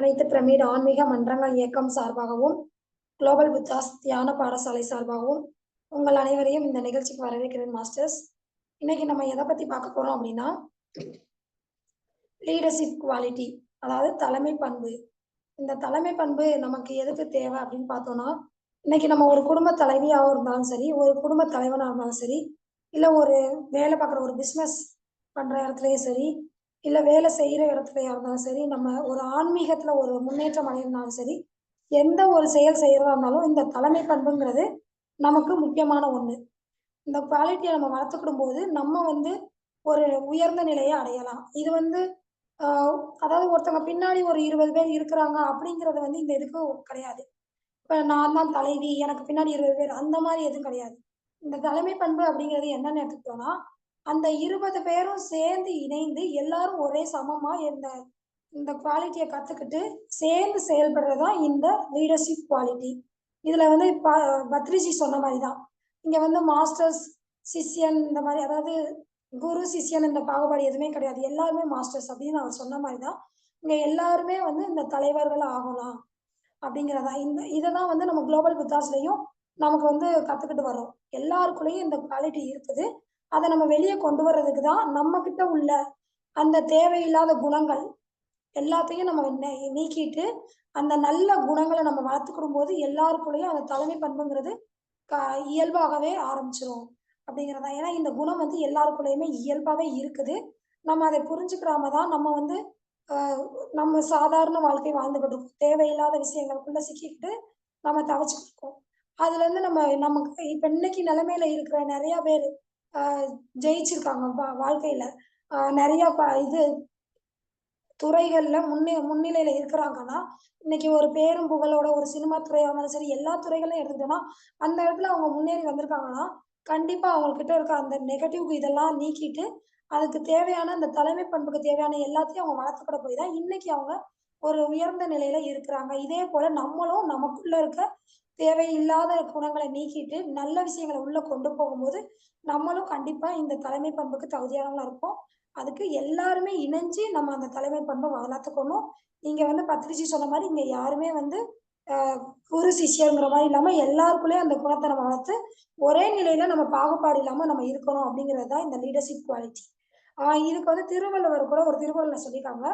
அனைத்து பிரமிட் ஆன்மீக மன்றங்கள் இயக்கம் சார்பாகவும் குளோபல் புத்தாஸ் தியான பாடசாலை சார்பாகவும் உங்கள் அனைவரையும் இந்த நிகழ்ச்சிக்கு வரவேற்கிறேன் மாஸ்டர்ஸ். இன்னைக்கு நம்ம எதை பத்தி பார்க்க போறோம் அப்படின்னா லீடர்ஷிப் குவாலிட்டி அதாவது தலைமை பண்பு. இந்த தலைமை பண்பு நமக்கு எதுக்கு தேவை அப்படின்னு பார்த்தோம்னா இன்னைக்கு நம்ம ஒரு குடும்ப தலைவியாகவும் இருந்தாலும் சரி ஒரு குடும்ப தலைவனாக இருந்தாலும் சரி இல்லை ஒரு வேலை பார்க்குற ஒரு பிஸ்னஸ் பண்ற இடத்துலயும் சரி இல்லை வேலை செய்கிற இடத்துலயா இருந்தாலும் சரி நம்ம ஒரு ஆன்மீகத்தில் ஒரு முன்னேற்றம் அடையிருந்தாலும் சரி எந்த ஒரு செயல் செய்கிறதா இருந்தாலும் இந்த தலைமை பண்புங்கிறது நமக்கு முக்கியமான ஒன்று இந்த குவாலிட்டியை நம்ம வளர்த்துக்கிடும் போது நம்ம வந்து ஒரு உயர்ந்த நிலையை அடையலாம். இது வந்து அதாவது ஒருத்தவங்க பின்னாடி ஒரு இருபது பேர் இருக்கிறாங்க அப்படிங்கிறது வந்து இந்த இதுக்கு கிடையாது. இப்போ நான் தான் தலைவி எனக்கு பின்னாடி இருபது பேர் அந்த மாதிரி எதுவும் கிடையாது. இந்த தலைமை பண்பு அப்படிங்கிறது என்னன்னு எடுத்துக்கிட்டோம்னா அந்த இருபது பேரும் சேர்ந்து இணைந்து எல்லாரும் ஒரே சமமா இந்த இந்த குவாலிட்டியை கத்துக்கிட்டு சேர்ந்து செயல்படுறதா இந்த லீடர்ஷிப் குவாலிட்டி இதுல வந்து ப- பத்ரிஜி சொன்ன மாதிரி தான் இங்க வந்து மாஸ்டர்ஸ் சிஷ்யன் இந்த மாதிரி அதாவது குரு சிஷ்யன் இந்த பாகுபாடு எதுவுமே கிடையாது. எல்லாருமே மாஸ்டர்ஸ் அப்படின்னு அவர் சொன்ன மாதிரி தான் இங்க எல்லாருமே வந்து இந்த தலைவர்கள் ஆகலாம் அப்படிங்கிறதா இந்த இதை தான் வந்து நம்ம குளோபல் புத்தாஸ்லயும் நமக்கு வந்து கத்துக்கிட்டு வரோம் எல்லாருக்குள்ளேயும் இந்த குவாலிட்டி இருக்குது. அதை நம்ம வெளியே கொண்டு வர்றதுக்கு தான் நம்ம கிட்ட உள்ள அந்த தேவையில்லாத குணங்கள் எல்லாத்தையும் நம்ம நீக்கிட்டு அந்த நல்ல குணங்களை நம்ம வளர்த்துக்கிடும் போது எல்லாருக்குள்ளேயும் அந்த தலைமை பண்புங்கிறது க- இயல்பாகவே ஆரம்பிச்சிரும் அப்படிங்கிறதா ஏன்னா இந்த குணம் வந்து எல்லாருக்குள்ளேயுமே இயல்பாகவே இருக்குது. நம்ம அதை புரிஞ்சுக்கிறாம தான் நம்ம வந்து நம்ம சாதாரண வாழ்க்கை வாழ்ந்துகிட்டு இருக்கோம். தேவையில்லாத விஷயங்களுக்குள்ள சிக்கிக்கிட்டு நம்ம தவிச்சுக்கிட்டு இருக்கோம். அதுல இருந்து நம்ம நமக்கு இப்ப இன்னைக்கு நிலைமையில இருக்கிற நிறைய பேர் ஜெயிச்சிருக்காங்க வா- வாழ்க்கையில. நிறைய ப- இது துறைகள்ல முன்னே முன்னிலையில இருக்கிறாங்கன்னா இன்னைக்கு ஒரு பேரும் புகழோட ஒரு சினிமா துறையா இருந்தாலும் சரி எல்லா துறைகளையும் எடுத்துக்கிட்டோம்னா அந்த இடத்துல அவங்க முன்னேறி வந்திருக்காங்கன்னா கண்டிப்பா அவங்க கிட்ட இருக்க அந்த நெகட்டிவ் இதெல்லாம் நீக்கிட்டு அதுக்கு தேவையான அந்த தலைமை பண்புக்கு தேவையான எல்லாத்தையும் அவங்க வளர்த்துக்கிட போய் தான் இன்னைக்கு அவங்க ஒரு உயர்ந்த நிலையில இருக்கிறாங்க. இதே போல நம்மளும் நமக்குள்ள இருக்க தேவையில்லாத குணங்களை நீக்கிட்டு நல்ல விஷயங்களை உள்ள கொண்டு போகும்போது நம்மளும் கண்டிப்பா இந்த தலைமை பண்புக்கு தகுதியானவங்களா இருப்போம். அதுக்கு எல்லாருமே இணைஞ்சு நம்ம அந்த தலைமை பண்பை வளர்த்துக்கணும். இங்க வந்து பத்ரிஜி சொன்ன மாதிரி இங்க யாருமே வந்து குரு சிஷ்யங்கிற மாதிரி இல்லாம எல்லாருக்குள்ளேயும் அந்த குணத்தை நம்ம வளர்த்து ஒரே நிலையில நம்ம பாகுபாடு இல்லாம நம்ம இருக்கணும் அப்படிங்கிறது தான் இந்த லீடர்ஷிப் குவாலிட்டி ஆஹ் இதுக்கு வந்து திருவள்ளுவர் கூட ஒரு திருவள்ளுவர் சொல்லியிருக்காங்க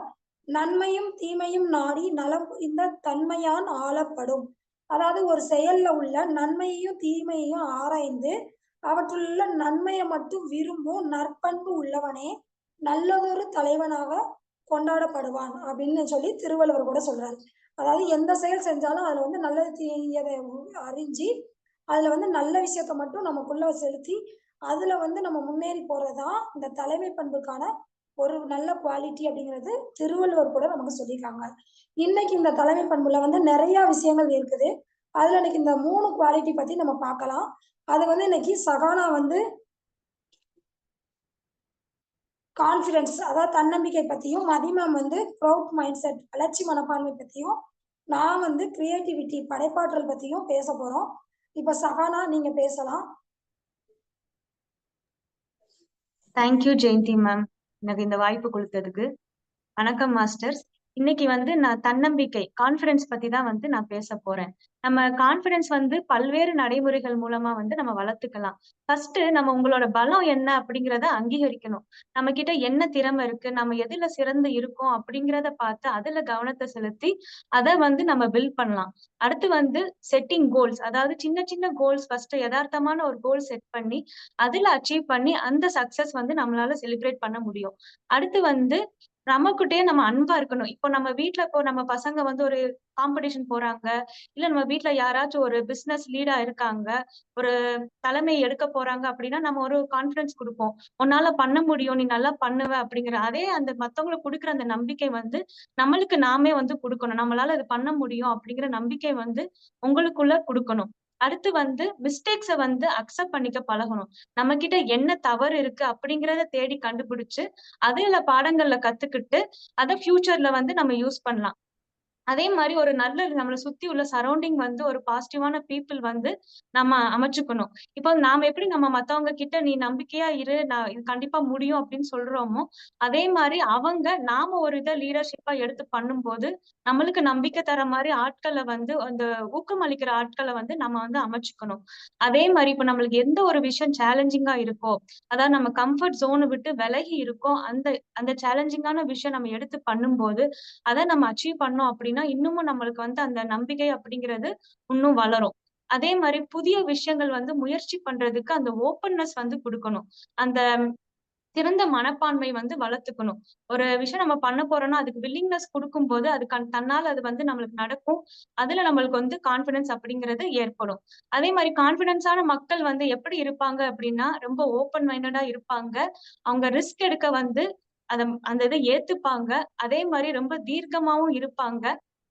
நன்மையும் தீமையும் நாடி நலம் புரிந்த தன்மையான் ஆளப்படும். அதாவது ஒரு செயல்ல உள்ள நன்மையையும் தீமையையும் ஆராய்ந்து அவற்றுள்ள நன்மையை மட்டும் விரும்பும் நற்பண்பு உள்ளவனே நல்லதொரு தலைவனாக கொண்டாடப்படுவான் அப்படின்னு சொல்லி திருவள்ளுவர் கூட சொல்றாரு. அதாவது எந்த செயல் செஞ்சாலும் அதுல வந்து நல்லது தீயதை அறிஞ்சு அதுல வந்து நல்ல விஷயத்த மட்டும் நமக்குள்ள செலுத்தி அதுல வந்து நம்ம முன்னேறி போறதுதான் இந்த தலைமை பண்புக்கான ஒரு நல்ல குவாலிட்டி அப்படிங்கிறது திருவள்ளுவர் கூட நமக்கு சொல்லியிருக்காங்க. இன்னைக்கு இந்த தலைமை பண்புல வந்து நிறைய விஷயங்கள் இருக்குது. அதுல இன்னைக்கு இந்த மூணு குவாலிட்டி பத்தி நம்ம பார்க்கலாம். அது வந்து இன்னைக்கு சகானா வந்து கான்ஃபிடன்ஸ் அதாவது தன்னம்பிக்கை பத்தியும் மதிமம் வந்து ப்ரௌட் மைண்ட் செட் வளர்ச்சி மனப்பான்மை பத்தியும் நான் வந்து கிரியேட்டிவிட்டி படைப்பாற்றல் பத்தியும் பேச போறோம். இப்ப சகானா நீங்க பேசலாம். தேங்க்யூ ஜெயந்தி மேம் எனக்கு இந்த வாய்ப்பு கொடுத்ததுக்கு. வணக்கம் மாஸ்டர்ஸ். இன்னைக்கு வந்து நான் தன்னம்பிக்கை கான்ஃபிடன்ஸ் பத்தி தான் வந்து நான் பேச போறேன். நம்ம கான்பிடன்ஸ் வந்து பல்வேறு நடைமுறைகள் மூலமா வந்து நம்ம வளர்த்துக்கலாம். ஃபர்ஸ்ட் நம்ம உங்களோட பலம் என்ன அப்படிங்கிறத அங்கீகரிக்கணும். நம்ம கிட்ட என்ன திறமை இருக்கு நம்ம எதுல சிறந்து இருக்கோம் அப்படிங்கிறத பார்த்து அதுல கவனத்தை செலுத்தி அதை வந்து நம்ம பில்ட் பண்ணலாம். அடுத்து வந்து செட்டிங் கோல்ஸ் அதாவது சின்ன சின்ன கோல்ஸ் ஃபர்ஸ்ட் யதார்த்தமான ஒரு கோல் செட் பண்ணி அதுல அச்சீவ் பண்ணி அந்த சக்சஸ் வந்து நம்மளால செலிப்ரேட் பண்ண முடியும். அடுத்து வந்து நமக்கிட்டே நம்ம அன்பா இருக்கணும். இப்போ நம்ம வீட்டுல இப்போ நம்ம பசங்க வந்து ஒரு காம்படிஷன் போறாங்க. இல்ல நம்ம வீட்டுல யாராச்சும் ஒரு பிசினஸ் லீடா இருக்காங்க. ஒரு தலைமை எடுக்க போறாங்க அப்படின்னா நம்ம ஒரு கான்பிடன்ஸ் கொடுப்போம். உன்னால பண்ண முடியும். நீ நல்லா பண்ணுவ அப்படிங்கிற அதே அந்த மத்தவங்களுக்கு கொடுக்குற அந்த நம்பிக்கை வந்து நம்மளுக்கு நாமே வந்து கொடுக்கணும். நம்மளால இது பண்ண முடியும் அப்படிங்கிற நம்பிக்கை வந்து உங்களுக்குள்ள கொடுக்கணும். அடுத்து வந்து மிஸ்டேக்ஸ வந்து அக்செப்ட் பண்ணிக்க பழகணும். நம்ம கிட்ட என்ன தவறு இருக்கு அப்படிங்கறத தேடி கண்டுபிடிச்சு அதுல பாடங்கள்ல கத்துக்கிட்டு அதை ஃபியூச்சர்ல வந்து நம்ம யூஸ் பண்ணலாம். அதே மாதிரி ஒரு நல்ல நம்மளை சுத்தி உள்ள சரௌண்டிங் வந்து ஒரு பாசிட்டிவான பீப்புள் வந்து நம்ம அமைச்சுக்கணும். இப்போ நாம எப்படி நம்ம மத்தவங்க கிட்ட நீ நம்பிக்கையா இரு நான் இது கண்டிப்பா முடியும் அப்படின்னு சொல்றோமோ அதே மாதிரி அவங்க நாம ஒரு இதை லீடர்ஷிப்பா எடுத்து பண்ணும்போது நம்மளுக்கு நம்பிக்கை தர மாதிரி ஆட்களை வந்து அந்த ஊக்கம் அளிக்கிற ஆட்களை வந்து நம்ம வந்து அமைச்சுக்கணும். அதே மாதிரி இப்ப நம்மளுக்கு எந்த ஒரு விஷயம் சேலஞ்சிங்கா இருக்கோ அதாவது நம்ம கம்ஃபர்ட் ஜோனை விட்டு விலகி இருக்கோம் அந்த அந்த சேலஞ்சிங்கான விஷயம் நம்ம எடுத்து பண்ணும்போது அதை நம்ம அச்சீவ் பண்ணோம் அப்படின்னு இன்னமும் நம்மளுக்கு வந்து அந்த நம்பிக்கை அப்படிங்கிறது இன்னும் வளரும். அதே மாதிரி புதிய விஷயங்கள் வந்து முயற்சி பண்றதுக்கு அந்த ஓப்பன்னஸ் வந்து கொடுக்கணும். அந்த திறந்த மனப்பான்மை வந்து வளர்த்துக்கணும். ஒரு விஷயம் நம்ம பண்ண போறோம்னா அதுக்கு வில்லிங்னஸ் கொடுக்கும்போது அது கண் தன்னால் அது வந்து நம்மளுக்கு நடக்கும். அதுல நம்மளுக்கு வந்து கான்பிடன்ஸ் அப்படிங்கிறது ஏற்படும். அதே மாதிரி கான்பிடன்ஸான மக்கள் வந்து எப்படி இருப்பாங்க அப்படின்னா ரொம்ப ஓப்பன் மைண்டடா இருப்பாங்க. அவங்க ரிஸ்க் எடுக்க வந்து அந்த அந்த இதை ஏத்துப்பாங்க. அதே மாதிரி ரொம்ப தீர்க்கமாவும் இருப்பாங்க.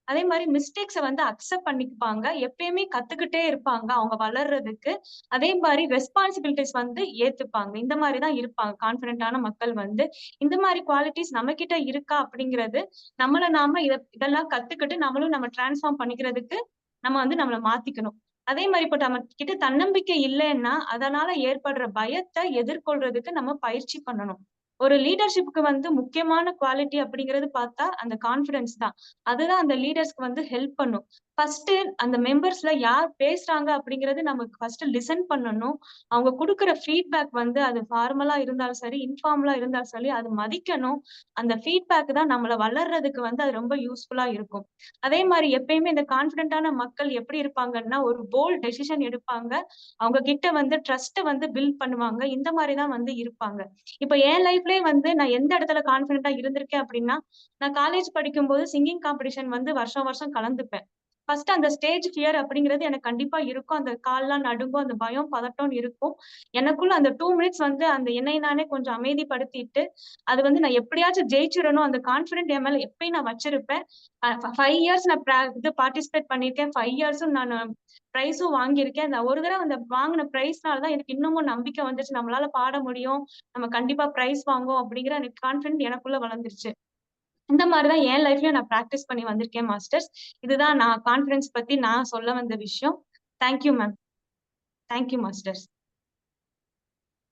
அதே மாதிரி மிஸ்டேக்ஸை வந்து அக்செப்ட் பண்ணிப்பாங்க எப்பயுமே கத்துக்கிட்டே இருப்பாங்க அவங்க வளர்றதுக்கு. அதே மாதிரி ரெஸ்பான்சிபிலிட்டிஸ் வந்து ஏத்துப்பாங்க. இந்த மாதிரி தான் இருப்பாங்க. கான்பிடென்டான மக்கள் வந்து இந்த மாதிரி குவாலிட்டிஸ் நம்ம கிட்ட இருக்கா அப்படிங்கிறது நம்மள நாம இத இதெல்லாம் கத்துக்கிட்டு நம்மளும் நம்ம டிரான்ஸ்ஃபார்ம் பண்ணிக்கிறதுக்கு நம்ம வந்து நம்மளை மாத்திக்கணும். அதே மாதிரி இப்போ நம்ம கிட்ட தன்னம்பிக்கை இல்லைன்னா அதனால ஏற்படுற பயத்தை எதிர்கொள்றதுக்கு நம்ம பயிற்சி பண்ணணும். ஒரு லீடர்ஷிப்புக்கு வந்து முக்கியமான குவாலிட்டி அப்படிங்கிறது பார்த்தா அந்த கான்பிடன்ஸ் தான். அதுதான் அந்த லீடர்ஸ்க்கு வந்து ஹெல்ப் பண்ணும். ஃபர்ஸ்ட் அந்த மெம்பர்ஸ்ல யார் பேசுறாங்க அப்படிங்கறது நமக்கு ஃபர்ஸ்ட் லிசன் பண்ணணும். அவங்க கொடுக்குற ஃபீட்பேக் வந்து அது ஃபார்மலா இருந்தாலும் சரி இன்ஃபார்மலா இருந்தாலும் சரி அது மதிக்கணும். அந்த ஃபீட்பேக் தான் நம்மளை வளர்றதுக்கு வந்து அது ரொம்ப யூஸ்ஃபுல்லா இருக்கும். அதே மாதிரி எப்பயுமே இந்த கான்பிடென்டான மக்கள் எப்படி இருப்பாங்கன்னா ஒரு போல்ட் டெசிஷன் எடுப்பாங்க. அவங்க கிட்ட வந்து ட்ரஸ்ட்டை வந்து பில்ட் பண்ணுவாங்க. இந்த மாதிரி தான் வந்து இருப்பாங்க. இப்ப என் லைஃப்லயே வந்து நான் எந்த இடத்துல கான்பிடென்ட்டா இருந்திருக்கேன் அப்படின்னா நான் காலேஜ் படிக்கும்போது சிங்கிங் காம்படிஷன் வந்து வருஷம் வருஷம் கலந்துப்பேன். ஃபர்ஸ்ட் அந்த ஸ்டேஜ் ஃபியர் அப்படிங்கிறது எனக்கு கண்டிப்பா இருக்கும். அந்த கால்லாம் நடுங்கும் அந்த பயம் பதட்டம் இருக்கும். எனக்குள்ள அந்த டூ மினிட்ஸ் வந்து அந்த என்னை நானே கொஞ்சம் அமைதிப்படுத்திட்டு அது வந்து நான் எப்படியாச்சும் ஜெயிச்சிடணும். அந்த கான்பிடென்ட் என் மேல எப்பயும் நான் வச்சிருப்பேன். ஃபைவ் இயர்ஸ் நான் இது பார்ட்டிசிபேட் பண்ணியிருக்கேன். ஃபைவ் இயர்ஸும் நான் ப்ரைஸும் வாங்கியிருக்கேன். அந்த ஒரு தடவை அந்த வாங்கின ப்ரைஸ்னால தான் எனக்கு இன்னமும் நம்பிக்கை வந்துச்சு நம்மளால பாட முடியும். நம்ம கண்டிப்பா ப்ரைஸ் வாங்குவோம் அப்படிங்கிற எனக்கு கான்பிடென்ட் எனக்குள்ள வளர்ந்துருச்சு. இந்த மாதிரிதான் என் லைஃப்லயும் நான் ப்ராக்டிஸ் பண்ணி வந்திருக்கேன் மாஸ்டர்ஸ் இதுதான் நான் கான்பிடன்ஸ் பத்தி நான் சொல்ல வந்த விஷயம். Thank you ma'am thank you masters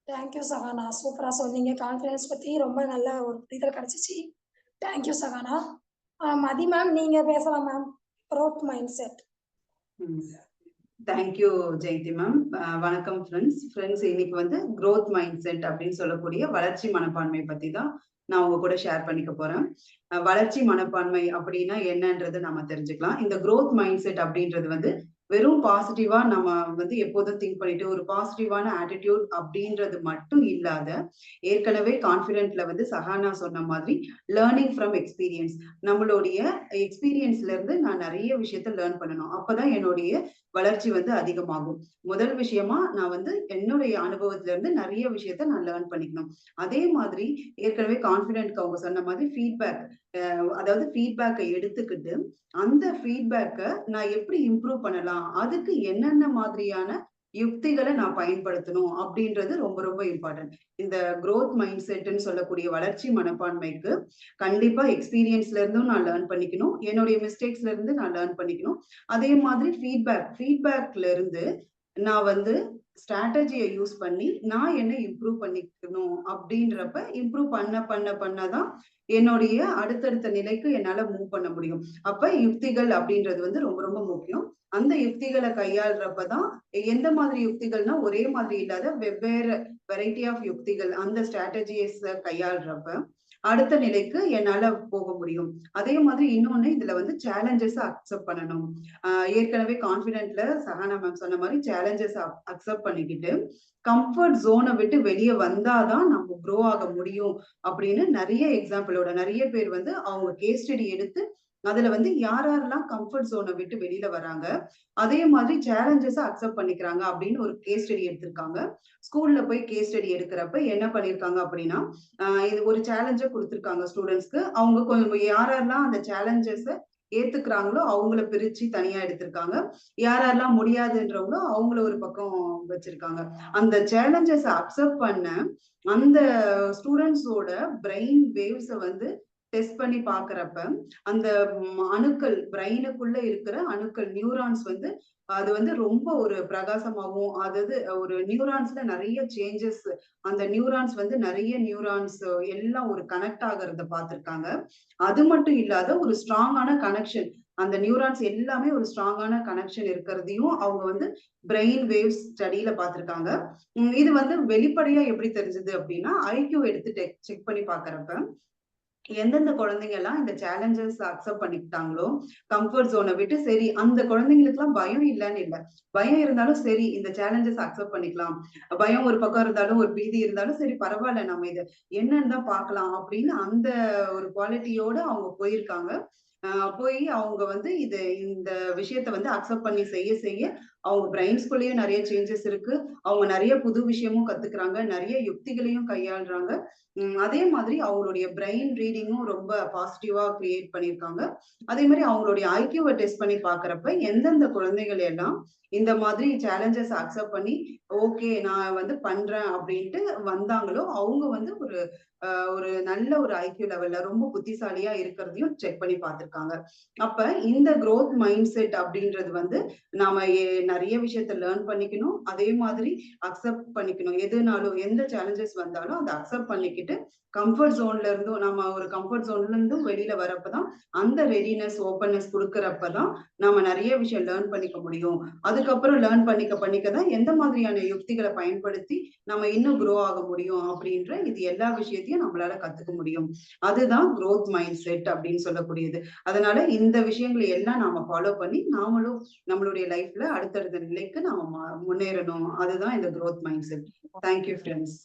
thank you Sahana. சூப்பரா சொன்னீங்க. கான்ஃபிடன்ஸ் பத்தி ரொம்ப நல்ல ஒரு புரிதல் கிடைச்சிச்சு. தேங்க்யூ சகானா. மதி மேம் நீங்க பேசலாம் ma'am growth mindset thank you Jayanthi ma'am வணக்கம் ஃப்ரெண்ட்ஸ் ஃப்ரெண்ட்ஸ் இன்னைக்கு வந்து growth மைண்ட் செட் அப்படின்னு சொல்லக்கூடிய வளர்ச்சி மனப்பான்மை பத்தி தான் நான் உங்க கூட ஷேர் பண்ணிக்க போறேன். வளர்ச்சி மனப்பான்மை அப்படின்னா என்னன்றது நம்ம தெரிஞ்சுக்கலாம். இந்த குரோத் மைண்ட் செட் அப்படின்றது வந்து வெறும் பாசிட்டிவா நம்ம வந்து எப்போதும் திங்க் பண்ணிட்டு ஒரு பாசிட்டிவான ஆட்டிடியூட் அப்படின்றது மட்டும் இல்லாத ஏற்கனவே கான்பிடென்ட்ல வந்து சஹானா சொன்ன மாதிரி லேர்னிங் ஃப்ரம் எக்ஸ்பீரியன்ஸ் நம்மளுடைய எக்ஸ்பீரியன்ஸ்ல இருந்து நான் நிறைய விஷயத்த லேர்ன் பண்ணணும். அப்பதான் என்னுடைய வளர்ச்சி வந்து அதிகமாகும். முதல் விஷயமா நான் வந்து என்னுடைய அனுபவத்துல இருந்து நிறைய விஷயத்த நான் லேர்ன் பண்ணிக்கணும். அதே மாதிரி ஏற்கனவே கான்பிடென்ட்க்கு அவங்க சொன்ன மாதிரி ஃபீட்பேக் அதாவது ஃபீட்பேக்கை எடுத்துக்கிட்டு அந்த ஃபீட்பேக்கை நான் எப்படி இம்ப்ரூவ் பண்ணலாம்? அதுக்கு என்னென்ன மாதிரியான யுக்திகளை நான் பயன்படுத்தணும்? அப்படின்றது ரொம்ப ரொம்ப இம்பார்ட்டன்ட் இந்த க்ரோத் மைண்ட் செட்னு சொல்லக்கூடிய வளர்ச்சி மனப்பான்மைக்கு கண்டிப்பா எக்ஸ்பீரியன்ஸ்ல இருந்தும் நான் லேர்ன் பண்ணிக்கணும். என்னுடைய மிஸ்டேக்ஸ்ல இருந்து நான் லேர்ன் பண்ணிக்கணும். அதே மாதிரி ஃபீட்பேக் ஃபீட்பேக்ல இருந்து நான் வந்து ஸ்ட்ராட்டஜியை யூஸ் பண்ணி நான் என்ன இம்ப்ரூவ் பண்ணிக்கணும் அப்படின்றப்ப இம்ப்ரூவ் பண்ண பண்ண பண்ணதான் என்னுடைய அடுத்தடுத்த நிலைக்கு என்னால மூவ் பண்ண முடியும். அப்ப யுக்திகள் அப்படின்றது வந்து ரொம்ப ரொம்ப முக்கியம். அந்த யுக்திகளை கையாளுறப்பதான் எந்த மாதிரி யுக்திகள்னா ஒரே மாதிரி இல்லாத வெவ்வேறு வெரைட்டி ஆஃப் யுக்திகள் அந்த ஸ்ட்ராட்டஜிஸ் கையாளுறப்ப அடுத்த நிலைக்கு என்னால போக முடியும். அதே மாதிரி இன்னொன்னு இதுல வந்து சேலஞ்சஸ் அக்செப்ட் பண்ணணும். ஏற்கனவே கான்பிடென்ட்ல சஹானா மேம் சொன்ன மாதிரி சேலஞ்சஸ் அக்செப்ட் பண்ணிக்கிட்டு கம்ஃபர்ட் ஜோனை விட்டு வெளியே வந்தாதான் நம்ம க்ரோ ஆக முடியும் அப்படின்னு நிறைய எக்ஸாம்பிளோட நிறைய பேர் வந்து அவங்க கேஸ் ஸ்டடி எடுத்து அதுல வந்து யார் யாரெல்லாம் கம்ஃபர்ட் ஜோனை விட்டு வெளியில வராங்க அதே மாதிரி சேலஞ்சஸ் அக்செப்ட் பண்ணிக்கிறாங்க அப்படின்னு ஒரு கேஸ் ஸ்டடி எடுத்திருக்காங்க. ஸ்கூல்ல போய் கேஸ் ஸ்டடி எடுக்கிறப்ப என்ன பண்ணிருக்காங்க அப்படின்னா இது ஒரு சேலஞ்சை கொடுத்துருக்காங்க ஸ்டூடெண்ட்ஸ்க்கு அவங்க கொஞ்சம் யார் யாரெல்லாம் அந்த சேலஞ்சஸ் ஏத்துக்கிறாங்களோ அவங்கள பிரிச்சு தனியா எடுத்திருக்காங்க. யாரெல்லாம் முடியாதுன்றவங்களோ அவங்கள ஒரு பக்கம் வச்சிருக்காங்க. அந்த சேலஞ்சஸ் அக்செப்ட் பண்ண அந்த ஸ்டூடெண்ட்ஸோட பிரெயின் வேவ்ஸை வந்து டெஸ்ட் பண்ணி பாக்குறப்ப அந்த அணுக்கள் பிரெயினுக்குள்ள இருக்கிற அணுக்கள் நியூரான்ஸ் வந்து அது வந்து ரொம்ப ஒரு பிரகாசமாகவும் அதாவது ஒரு நியூரான்ஸ்ல நிறைய சேஞ்சஸ் அந்த நியூரான்ஸ் வந்து நிறைய நியூரான்ஸ் எல்லாம் ஒரு கனெக்ட் ஆகுறத பார்த்திருக்காங்க. அது மட்டும் இல்லாத ஒரு ஸ்ட்ராங்கான கனெக்ஷன் அந்த நியூரான்ஸ் எல்லாமே ஒரு ஸ்ட்ராங்கான கனெக்ஷன் இருக்கிறதையும் அவங்க வந்து பிரெயின் வேவ்ஸ் ஸ்டடியில பார்த்திருக்காங்க. இது வந்து வெளிப்படையா எப்படி தெரிஞ்சது அப்படின்னா ஐக்யூ எடுத்து செக் பண்ணி பாக்குறப்ப எந்தெந்த குழந்தைங்க எல்லாம் இந்த சேலஞ்சஸ் அக்செப்ட் பண்ணிக்கிட்டாங்களோ கம்ஃபர்ட் ஜோனை விட்டு சரி அந்த குழந்தைங்களுக்கு எல்லாம் பயம் இல்லைன்னு இல்ல. பயம் இருந்தாலும் சரி இந்த சேலஞ்சஸ் அக்செப்ட் பண்ணிக்கலாம். பயம் ஒரு பக்கம் இருந்தாலும் ஒரு பீதி இருந்தாலும் சரி பரவாயில்ல நம்ம இது என்னன்னு தான் பார்க்கலாம் அப்படின்னு அந்த ஒரு குவாலிட்டியோட அவங்க போயிருக்காங்க. போய் அவங்க வந்து இது இந்த விஷயத்த வந்து அக்செப்ட் பண்ணி செய்ய செய்ய அவங்க பிரெயின்ஸ்குள்ளேயும் நிறைய சேஞ்சஸ் இருக்கு. அவங்க நிறைய புது விஷயமும் கத்துக்கிறாங்க. நிறைய யுக்திகளையும் கையாளுறாங்க. அதே மாதிரி அவங்களுடைய பிரெயின் ரீடிங்கும் ரொம்ப பாசிட்டிவா கிரியேட் பண்ணியிருக்காங்க. அதே மாதிரி அவங்களுடைய ஐக்கியூவை டெஸ்ட் பண்ணி பாக்குறப்ப எந்தெந்த குழந்தைகள் எல்லாம் இந்த மாதிரி சேலஞ்சஸ் அக்செப்ட் பண்ணி ஓகே நான் வந்து பண்றேன் அப்படின்ட்டு வந்தாங்களோ அவங்க வந்து ஒரு ஒரு நல்ல ஒரு ஐக்கியூ லெவல்ல ரொம்ப புத்திசாலியா இருக்கிறதையும் செக் பண்ணி பார்த்திருக்காங்க. அப்ப இந்த க்ரோத் மைண்ட் செட் அப்படின்றது வந்து நாம நிறைய விஷயத்த லேர்ன் பண்ணிக்கணும். அதே மாதிரி அக்செப்ட் பண்ணிக்கணும். எதுனாலும் எந்த சேலஞ்சஸ் வந்தாலும் அதை அக்செப்ட் பண்ணிக்கிட்டு கம்ஃபர்ட் ஜோன்ல இருந்தும் நம்ம ஒரு கம்ஃபர்ட் ஜோன்ல இருந்தும் வெளியில வரப்பதான் அந்த ரெடினஸ் ஓப்பன்னஸ் கொடுக்கறப்பதான் நம்ம நிறைய விஷயம் லேர்ன் பண்ணிக்க முடியும். அதுக்கப்புறம் லேர்ன் பண்ணிக்க பண்ணிக்க தான் எந்த மாதிரியான யுக்திகளை பயன்படுத்தி நம்ம இன்னும் குரோ ஆக முடியும் அப்படின்ற இது எல்லா விஷயத்தையும் நம்மளால கத்துக்க முடியும். அதுதான் குரோத் மைண்ட் செட் அப்படின்னு சொல்லக்கூடியது. அதனால இந்த விஷயங்களை எல்லாம் நாம ஃபாலோ பண்ணி நாமளும் நம்மளுடைய லைஃப்ல அடுத்த அடுத்தடுத்த நிலைக்கு நாம முன்னேறணும். அதுதான் இந்த growth mindset thank you friends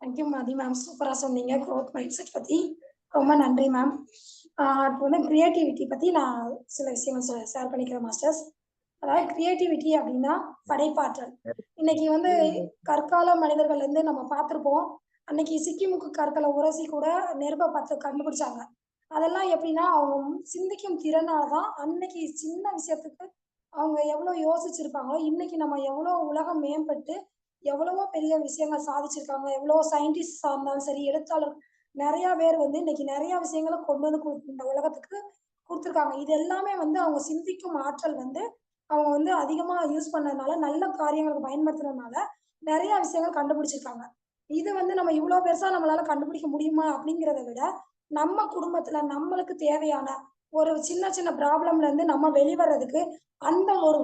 thank you Mathi ma'am சூப்பரா சொன்னீங்க. குரோத் மைண்ட் செட் பத்தி ரொம்ப நன்றி மேம் இப்போ வந்து கிரியேட்டிவிட்டி பத்தி நான் சில விஷயங்கள் ஷேர் பண்ணிக்கிறேன் மாஸ்டர்ஸ் அதாவது கிரியேட்டிவிட்டி அப்படின்னா படைப்பாற்றல். இன்னைக்கு வந்து கற்கால மனிதர்கள் இருந்து நம்ம பார்த்துருப்போம். அன்னைக்கு சிக்கிமுக்கு கற்களை உரசி கூட நெருப்பை பார்த்து கண்டுபிடிச்சாங்க. அதெல்லாம் எப்படின்னா அவங்க சிந்திக்கும் திறனாலதான் அன்னைக்கு சின்ன விஷயத்துக்கு அவங்க எவ்வளோ யோசிச்சிருப்பாங்களோ இன்னைக்கு நம்ம எவ்வளோ உலகம் மேம்பட்டு எவ்வளவோ பெரிய விஷயங்கள் சாதிச்சிருக்காங்க எவ்வளோ சயின்டிஸ்டாக இருந்தாலும் சரி எழுத்தாளர் நிறைய பேர் வந்து இன்னைக்கு நிறைய விஷயங்களை கொண்டு வந்து கொடு இந்த உலகத்துக்கு கொடுத்துருக்காங்க. இது எல்லாமே வந்து அவங்க சிந்திக்கும் ஆற்றல் வந்து அவங்க வந்து அதிகமாக யூஸ் பண்ணதுனால நல்ல காரியங்களுக்கு பயன்படுத்துறதுனால நிறைய விஷயங்கள் கண்டுபிடிச்சிருக்காங்க. இது வந்து நம்ம இவ்வளோ பெருசா நம்மளால கண்டுபிடிக்க முடியுமா அப்படிங்கிறத விட நம்ம குடும்பத்துல நம்மளுக்கு தேவையான ஒரு சின்ன சின்ன ப்ராப்ளம்ல இருந்து நம்ம வெளிவரதுக்கு அந்த ஒரு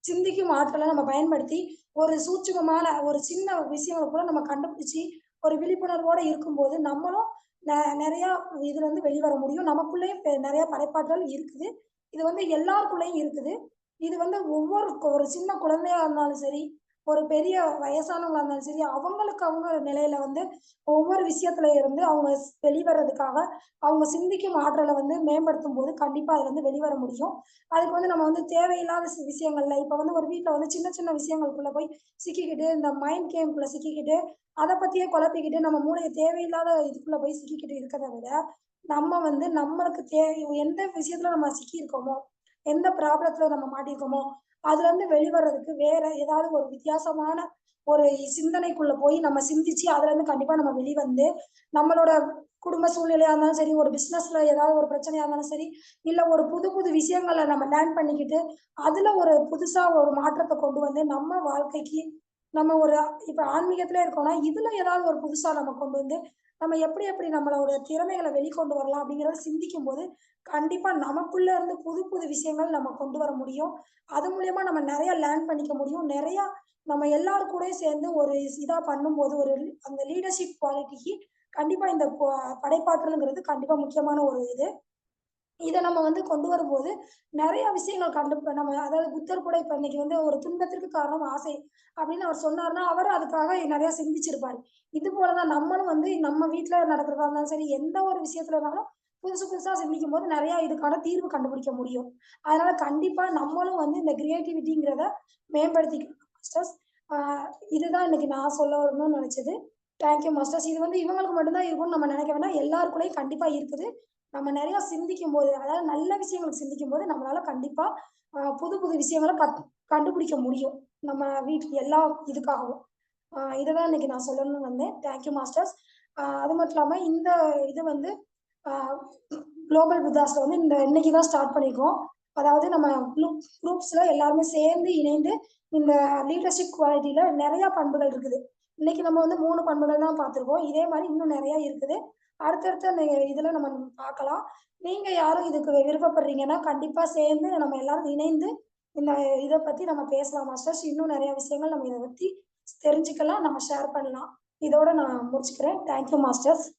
சிந்திக்கும் ஆற்றலை நம்ம பயன்படுத்தி ஒரு சூட்சுமமான ஒரு சின்ன விஷயங்களை கூட நம்ம கண்டுபிடிச்சி ஒரு விழிப்புணர்வோட இருக்கும்போது நம்மளும் நெ- நிறைய இதுல இருந்து வெளிவர முடியும். நமக்குள்ளேயும் பெ- நிறைய படைப்பாற்றல் இருக்குது. இது வந்து எல்லாருக்குள்ளேயும் இருக்குது. இது வந்து ஒவ்வொரு ஒரு சின்ன குழந்தையா இருந்தாலும் சரி ஒரு பெரிய வயசானவங்களா இருந்தாலும் சரி அவங்களுக்கு அவங்க நிலையில வந்து ஒவ்வொரு விஷயத்துல இருந்து அவங்க வெளிவரதுக்காக அவங்க சிந்திக்கும் ஆற்றலை வந்து மேம்படுத்தும் போது கண்டிப்பா அதுல இருந்து வெளிவர முடியும். அதுக்கு வந்து நம்ம வந்து தேவையில்லாத விஷயங்கள்ல இப்ப வந்து ஒரு வீட்டுல வந்து சின்ன சின்ன விஷயங்களுக்குள்ள போய் சிக்கிக்கிட்டு இந்த மைண்ட் கேம்குள்ள சிக்கிக்கிட்டு அதை பத்தியே குழப்பிக்கிட்டு நம்ம மூளையை தேவையில்லாத இதுக்குள்ள போய் சிக்கிக்கிட்டு இருக்கிறத விட நம்ம வந்து நம்மளுக்கு தேவை எந்த விஷயத்துல நம்ம சிக்கி இருக்கோமோ எந்த ப்ராப்ளத்துல நம்ம மாட்டிருக்கோமோ அதுல இருந்து வெளிவரதுக்கு வேற ஏதாவது ஒரு வித்தியாசமான ஒரு சிந்தனைக்குள்ள போய் நம்ம சிந்திச்சு அதுல இருந்து கண்டிப்பா நம்ம வெளிவந்து நம்மளோட குடும்ப சூழ்நிலையா இருந்தாலும் சரி ஒரு பிசினஸ்ல ஏதாவது ஒரு பிரச்சனையா இருந்தாலும் சரி இல்ல ஒரு புது புது விஷயங்களை நம்ம லேர்ன் பண்ணிக்கிட்டு அதுல ஒரு புதுசா ஒரு மாற்றத்தை கொண்டு வந்து நம்ம வாழ்க்கைக்கு நம்ம ஒரு இப்ப ஆன்மீகத்திலே இருக்கோம்னா இதுல ஏதாவது ஒரு புதுசா நம்ம கொண்டு வந்து நம்ம எப்படி எப்படி நம்மளோட திறமைகளை வெளிக்கொண்டு வரலாம் அப்படிங்கிறத சிந்திக்கும் போது கண்டிப்பா நமக்குள்ள இருந்து புது புது விஷயங்கள் நம்ம கொண்டு வர முடியும். அது மூலியமா நம்ம நிறைய லேர்ன் பண்ணிக்க முடியும். நிறைய நம்ம எல்லாரும் சேர்ந்து ஒரு இதா பண்ணும்போது ஒரு அந்த லீடர்ஷிப் குவாலிட்டிக்கு கண்டிப்பா இந்த படைப்பாற்றலுங்கிறது கண்டிப்பா முக்கியமான ஒரு இது. இதை நம்ம வந்து கொண்டு வரும்போது நிறைய விஷயங்கள் கண்டு நம்ம அதாவது புத்தர் கூட இப்ப இன்னைக்கு வந்து ஒரு துன்பத்திற்கு காரணம் ஆசை அப்படின்னு அவர் சொன்னாருன்னா அவர் அதுக்காக நிறைய சிந்திச்சிருப்பாரு. இது போலதான் நம்மளும் வந்து நம்ம வீட்டுல நடக்கிறதா இருந்தாலும் சரி எந்த ஒரு விஷயத்துல இருந்தாலும் புதுசு புதுசா சிந்திக்கும் போது நிறைய இதுக்கான தீர்வு கண்டுபிடிக்க முடியும். அதனால கண்டிப்பா நம்மளும் வந்து இந்த கிரியேட்டிவிட்டிங்கிறத மேம்படுத்திக்கணும் மாஸ்டர்ஸ் ஆஹ் இதுதான் இன்னைக்கு நான் சொல்ல வரணும்னு நினைச்சது. தேங்க்யூ மாஸ்டர்ஸ் இது வந்து இவங்களுக்கு மட்டும்தான் இருக்கும்னு நம்ம நினைக்க வேண்டாம் எல்லாருக்குள்ளேயும் கண்டிப்பா இருக்குது. நம்ம நிறைய சிந்திக்கும் போது அதாவது நல்ல விஷயங்களுக்கு சிந்திக்கும் போது நம்மளால கண்டிப்பா புது புது விஷயங்களை கத் கண்டுபிடிக்க முடியும். நம்ம வீட்டு எல்லா இதுக்காகவும். இதை தான் இன்னைக்கு நான் சொல்லணும்னு வந்தேன். தேங்க்யூ மாஸ்டர்ஸ் அது மட்டும் இல்லாம இந்த இது வந்து குளோபல் விதாஸ்ல வந்து இந்த இன்னைக்கு தான் ஸ்டார்ட் பண்ணிருக்கோம். அதாவது நம்ம குரூப் குரூப்ஸ்ல எல்லாருமே சேர்ந்து இணைந்து இந்த லீடர்ஷிப் குவாலிட்டியில நிறைய பண்புகள் இருக்குது. இன்னைக்கு நம்ம வந்து மூணு பண்புகள் தான் பார்த்துருக்கோம். இதே மாதிரி இன்னும் நிறைய இருக்குது. அடுத்தடுத்த நி- இதுல நம்ம பார்க்கலாம். நீங்க யாரும் இதுக்கு விருப்பப்படுறீங்கன்னா கண்டிப்பா சேர்ந்து நம்ம எல்லாரும் இணைந்து இந்த இதை பத்தி நம்ம பேசலாம். மாஸ்டர்ஸ் இன்னும் நிறைய விஷயங்கள் நம்ம இதை பத்தி தெரிஞ்சுக்கலாம் நம்ம ஷேர் பண்ணலாம். இதோட நான் முடிச்சுக்கிறேன். Thank you masters.